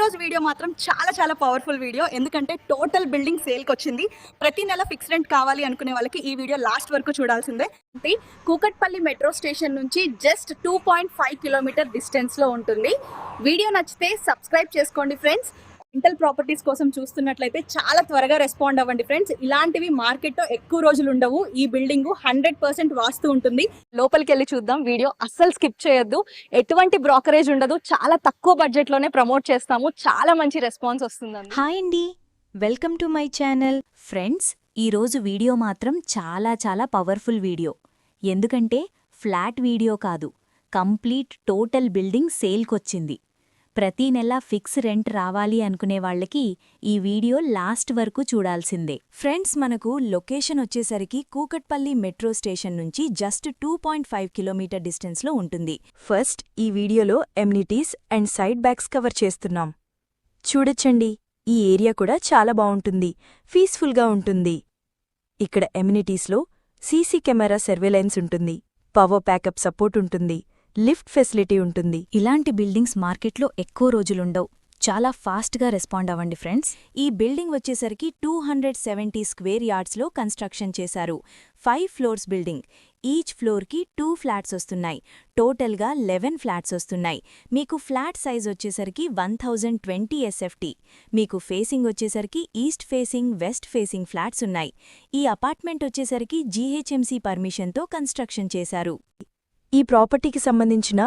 ఈరోజు వీడియో మాత్రం చాలా చాలా పవర్ఫుల్ వీడియో. ఎందుకంటే టోటల్ బిల్డింగ్ సేల్కి వచ్చింది. ప్రతి నెల ఫిక్స్ రెంట్ కావాలి అనుకునే వాళ్ళకి ఈ వీడియో లాస్ట్ వరకు చూడాల్సిందే. అంటే కూకట్పల్లి మెట్రో స్టేషన్ నుంచి just two point five kilometre డిస్టెన్స్లో ఉంటుంది. వీడియో నచ్చితే సబ్స్క్రైబ్ చేసుకోండి ఫ్రెండ్స్ రెంటల్ ప్రాపర్టీస్ కోసం చూస్తున్నట్లయితే చాలా త్వరగా రెస్పాండ్ అవ్వండి ఫ్రెండ్స్ ఇలాంటివి మార్కెట్లో ఎక్కువ రోజులు ఉండవు. ఈ బిల్డింగ్ హండ్రెడ్ పర్సెంట్ వాస్తు ఉంటుంది. లోపలికి వెళ్ళి చూద్దాం. వీడియో అస్సలు స్కిప్ చేయొద్దు. ఎటువంటి బ్రోకరేజ్ ఉండదు. చాలా తక్కువ బడ్జెట్లోనే ప్రమోట్ చేస్తాము. చాలా మంచి రెస్పాన్స్ వస్తుంది హాయ్ అండి welcome to my channel friends ఈరోజు వీడియో మాత్రం చాలా చాలా పవర్ఫుల్ వీడియో. ఎందుకంటే ఫ్లాట్ వీడియో కాదు. కంప్లీట్ టోటల్ బిల్డింగ్ సేల్కొచ్చింది ప్రతి నెల ఫిక్స్ రెంట్ రావాలి అనుకునే వాళ్ళకి ఈ వీడియో లాస్ట్ వరకు చూడాల్సిందే. ఫ్రెండ్స్ మనకు లొకేషన్ వచ్చేసరికి కూకట్పల్లి మెట్రో స్టేషన్ నుంచి just two point five kilometre డిస్టెన్స్లో ఉంటుంది. ఫస్ట్ ఈ వీడియోలో amenities and setbacks cover చేస్తున్నాం. చూడొచ్చండి ఈ ఏరియా కూడా చాలా బావుంటుంది పీస్ఫుల్గా ఉంటుంది. ఇక్కడ ఎమ్యూనిటీస్లో సీసీ కెమెరా సర్వేలెన్స్ ఉంటుంది పవర్ ప్యాకప్ సపోర్ట్ ఉంటుంది లిఫ్ట్ ఫెసిలిటీ ఉంటుంది. ఇలాంటి బిల్డింగ్స్ మార్కెట్లో ఎక్కువ రోజులుండవు. చాలా ఫాస్ట్గా రెస్పాండ్ అవ్వండి ఫ్రెండ్స్. ఈ బిల్డింగ్ వచ్చేసరికి టూ హండ్రెడ్ సెవెంటీ స్క్వేర్ యార్డ్స్లో కన్స్ట్రక్షన్ చేశారు. Five floors building. ఈచ్ ఫ్లోర్కి టూ ఫ్లాట్స్ వస్తున్నాయి. టోటల్గా లెవెన్ ఫ్లాట్స్ వస్తున్నాయి. మీకు ఫ్లాట్ సైజ్ వచ్చేసరికి వన్ థౌజండ్ ట్వంటీ ఎస్ఎఫ్టీ. మీకు ఫేసింగ్ వచ్చేసరికి east facing west facing flats ఉన్నాయి. ఈ అపార్ట్మెంట్ వచ్చేసరికి జీహెచ్ఎంసీ పర్మిషన్తో కన్స్ట్రక్షన్ చేశారు. ఈ ప్రాపర్టీకి సంబంధించిన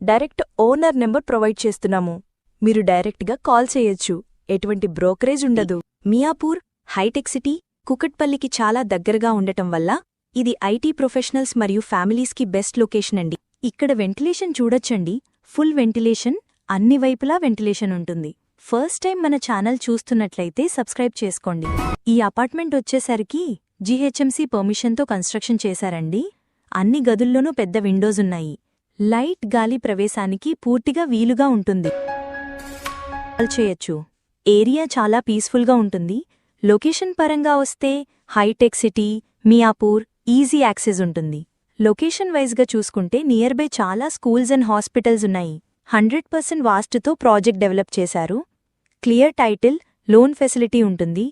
డైరెక్ట్ ఓనర్ నెంబర్ ప్రొవైడ్ చేస్తున్నాము. మీరు డైరెక్ట్గా కాల్ చేయొచ్చు. ఎటువంటి బ్రోకరేజ్ ఉండదు. మియాపూర్ హైటెక్ సిటీ కుకట్పల్లికి చాలా దగ్గరగా ఉండటం వల్ల ఇది ఐటీ ప్రొఫెషనల్స్ మరియు ఫ్యామిలీస్కి బెస్ట్ లొకేషన్ అండి. ఇక్కడ వెంటిలేషన్ చూడొచ్చండి. ఫుల్ వెంటిలేషన్ అన్ని వైపులా వెంటిలేషన్ ఉంటుంది. ఫస్ట్ టైం మన ఛానల్ చూస్తున్నట్లయితే సబ్స్క్రైబ్ చేసుకోండి. ఈ అపార్ట్మెంట్ వచ్చేసరికి జీహెచ్ఎంసీ పర్మిషన్తో కన్స్ట్రక్షన్ చేశారండి. అన్ని గదుల్లోనూ పెద్ద విండోస్ ఉన్నాయి లైట్ గాలి ప్రవేశానికి పూర్తిగా వీలుగా ఉంటుంది. కాల్ చేయొచ్చు ఏరియా చాలా పీస్ఫుల్గా ఉంటుంది. లొకేషన్ పరంగా వస్తే hitech city Miyapur easy access ఉంటుంది. లొకేషన్ వైజ్గా చూసుకుంటే నియర్ బై చాలా స్కూల్స్ అండ్ హాస్పిటల్స్ ఉన్నాయి. హండ్రెడ్ పర్సెంట్ వాస్ట్తో ప్రాజెక్ట్ డెవలప్ చేశారు. క్లియర్ టైటిల్ లోన్ ఫెసిలిటీ ఉంటుంది.